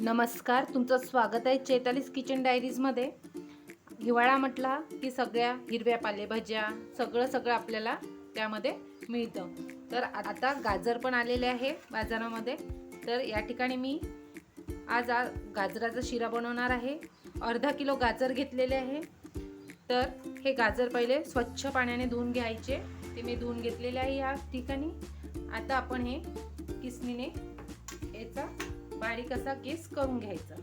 नमस्कार तुमचं स्वागत आहे चेतालीस किचन डायरीजमध्ये. हिवाळा म्हटला की सगळ्या हिरव्या पालेभाज्या सगळं सगळं आपल्याला त्यामध्ये मिळतं. तर आता गाजर पण आलेले आहे बाजारामध्ये. तर या ठिकाणी मी आज आ गाजराचा शिरा बनवणार आहे. अर्धा किलो गाजर घेतलेले आहे. तर हे गाजर पहिले स्वच्छ पाण्याने धुवून घ्यायचे. ते मी धुवून घेतलेले आहे या ठिकाणी. आता आपण हे किसनीने याचा बारीक असा किस करून घ्यायचा?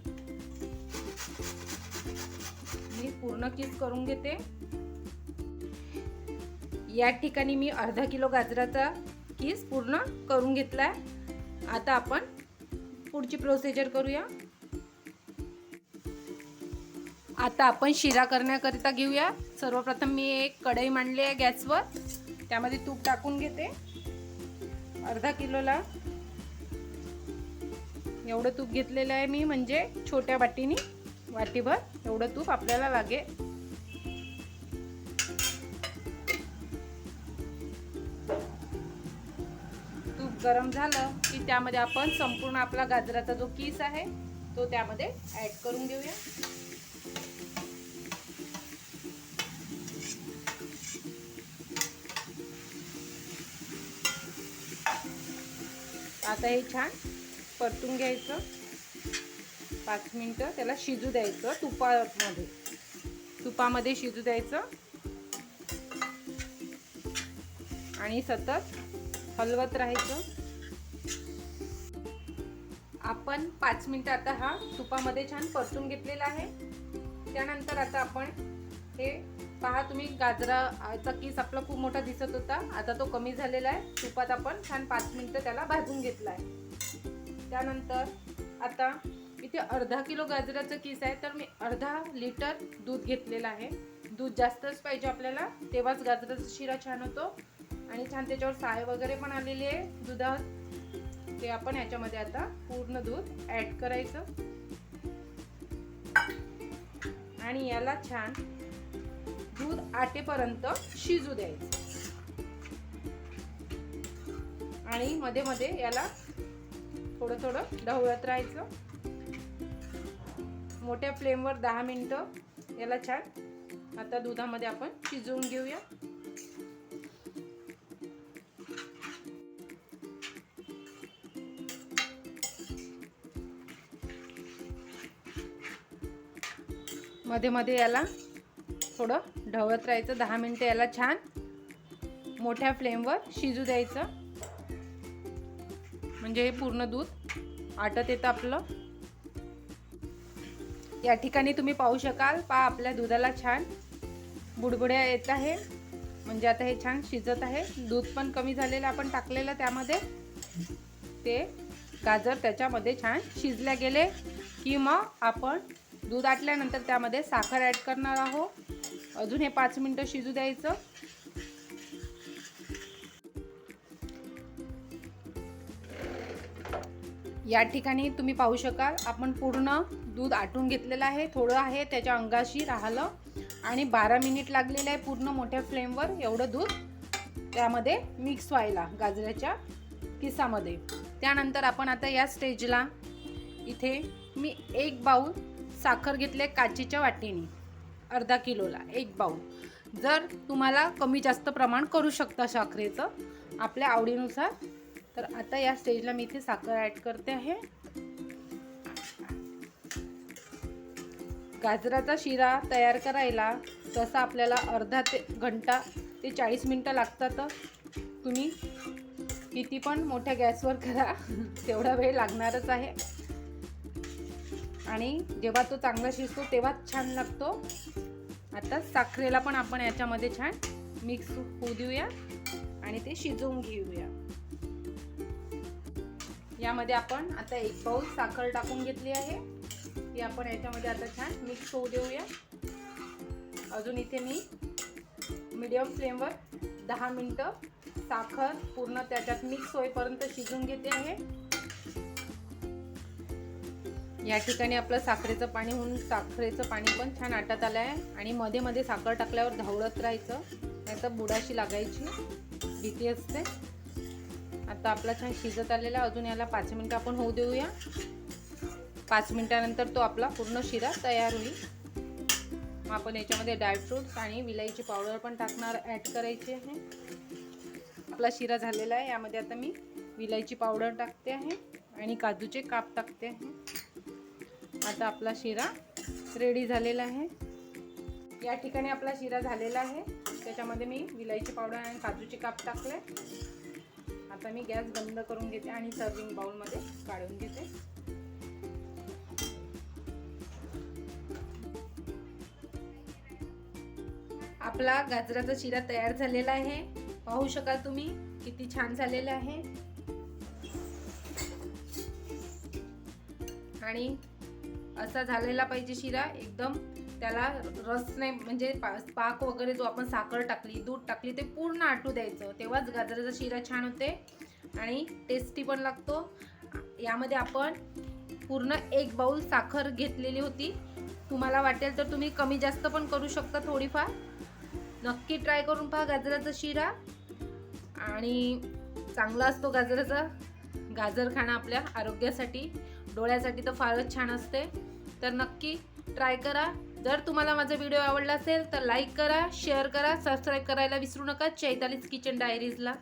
मी पूर्ण किस करून घेते. या ठिकाणी मी अर्धा किलो गाजराचा किस पूर्ण करून घेतला आता आपण पुढची प्रोसिजर करूया. आता आपण शिरा करण्याकरिता घेऊया. सर्वप्रथम मी एक कढई मांडली आहे गॅसवर. त्यामध्ये तूप टाकून घेते. अर्धा किलोला एवढं तूप घेतलेलं आहे मी म्हणजे छोट्या वाटीनी वाटीभर एवढं तूप आपल्याला लागेल. तूप गरम झालं की त्यामध्ये आपण संपूर्ण आपला गाजराचा जो किस आहे तो त्यामध्ये ऍड करून घेऊया. आता हे छान परतून घ्यायचं. पाच मिनटं त्याला शिजू द्यायचं तुपामध्ये. तुपामध्ये शिजू द्यायचं. आणि सतत हलवत राहायचं. आपण पाच मिनटं आता हा तुपामध्ये छान परतून घेतलेला आहे. त्यानंतर आता आपण हे पहा तुम्ही गाजराचा किस आपला खूप मोठा दिसत होता. आता तो कमी झालेला आहे. तुपात आपण छान पाच मिनटं त्याला भाजून घेतला आहे. त्यानंतर आता इथे अर्धा किलो गाजराचं किस आहे तर मी अर्धा लिटर दूध घेतलेलं आहे. दूध जास्तच पाहिजे आपल्याला तेव्हाच गाजराचा शिरा छान होतो. आणि छान त्याच्यावर साय वगैरे पण आलेली आहे दुधात. ते आपण ह्याच्यामध्ये आता पूर्ण दूध ॲड करायचं. आणि याला छान दूध आटेपर्यंत शिजू द्यायचं. आणि मध्ये मध्ये याला थोडं थोडं ढवळत राहायचं. मोठ्या फ्लेमवर दहा मिनटं याला छान आता दुधामध्ये आपण शिजवून घेऊया. मध्ये मध्ये याला थोडं ढवळत राहायचं. दहा मिनटं याला छान मोठ्या फ्लेमवर शिजू द्यायचं. म्हणजे हे पूर्ण दूध आटत येतं आपलं. या ठिकाणी तुम्ही पाहू शकाल पा आपल्या दुधाला छान बुडबुड्या येत आहे. म्हणजे आता हे छान शिजत आहे. दूध पण कमी झालेलं आपण टाकलेलं त्यामध्ये. ते गाजर त्याच्यामध्ये छान शिजल्या गेले की मग आपण दूध आटल्यानंतर त्यामध्ये साखर ॲड करणार आहोत. अजून हे पाच मिनटं शिजू द्यायचं. या ठिकाणी तुम्ही पाहू शकाल आपण पूर्ण दूध आटून घेतलेलं आहे थोडं आहे त्याच्या अंगाशी राहिलं आणि बारा मिनिट लागलेलं आहे पूर्ण मोठ्या फ्लेमवर एवढं दूध त्यामध्ये मिक्स व्हायला गाजराच्या किसामध्ये. त्यानंतर आपण आता या स्टेजला इथे मी एक बाऊल साखर घेतले काचेच्या वाटीने अर्धा किलोला एक बाऊल जर तुम्हाला कमी जास्त प्रमाण करू शकता साखरेचं आपल्या आवडीनुसार तर आता या स्टेजला मी इथे साखर ॲड करते आहे. गाजराचा शिरा तयार करायला तसा आपल्याला अर्धा ते घंटा ते चाळीस मिनटं लागतात. तुम्ही किती पण मोठ्या गॅसवर करा तेवढा वेळ लागणारच आहे. आणि जेव्हा तो चांगला शिजतो तेव्हाच छान लागतो. आता साखरेला पण आपण याच्यामध्ये छान मिक्स होऊ देऊया आणि ते शिजवून घेऊया. यामध्ये आपण आता एक पाऊस साखर टाकून घेतली आहे. ती आपण याच्यामध्ये आता छान मिक्स होऊ देऊया. अजून इथे मी मिडियम फ्लेमवर दहा मिनटं साखर पूर्ण त्याच्यात मिक्स होईपर्यंत शिजून घेते आहे. या ठिकाणी आपलं साखरेचं पाणी होऊन साखरेचं पाणी पण छान आटत आलं आहे आणि मध्ये मध्ये साखर टाकल्यावर धावळत राहायचं नाही तर बुडाशी लागायची भीती असते. आता आपला छान शिजत आलेला अजून याला पाच मिनटं आपण होऊ देऊया. पाच मिनटानंतर तो आपला पूर्ण शिरा तयार होईल. मग आपण याच्यामध्ये ड्रायफ्रूट्स आणि विलायची पावडर पण टाकणार ॲड करायची आहे. आपला शिरा झालेला आहे. यामध्ये आता मी विलायची पावडर टाकते आहे आणि काजूचे काप टाकते आहे. आता आपला शिरा रेडी झालेला आहे. या ठिकाणी आपला शिरा झालेला आहे. त्याच्यामध्ये मी विलायची पावडर आणि काजूचे काप टाकले. आता मी गॅस बंद करून घेते आणि सर्विंग बाउलमध्ये काढून घेते. आपला गाजराचा शिरा तयार झालेला आहे. पाहू शकाल तुम्ही किती छान झालेला आहे. आणि असा झालेला पाहिजे शिरा एकदम त्याला रस नाही म्हणजे पा- पाक वगैरे जो आपण साखर टाकली दूध टाकली ते पूर्ण आटू द्यायचं. तेव्हाच गाजराचा शिरा छान होते आणि टेस्टी पण लागतो. यामध्ये आपण पूर्ण एक बाऊल साखर घेतलेली होती. तुम्हाला वाटेल तर तुम्ही कमी जास्त पण करू शकता थोडीफार. नक्की ट्राय करून पहा गाजराचा शिरा. आणि चांगला असतो गाजराचा. गाजर खाणं आपल्या आरोग्यासाठी डोळ्यासाठी तर फारच छान असते. तर नक्की ट्राय करा. जर तुम्हाला माझा व्हिडिओ आवडला असेल तर लाईक करा शेअर करा सबस्क्राईब करायला विसरू नका. चैतालीस किचन डायरीजला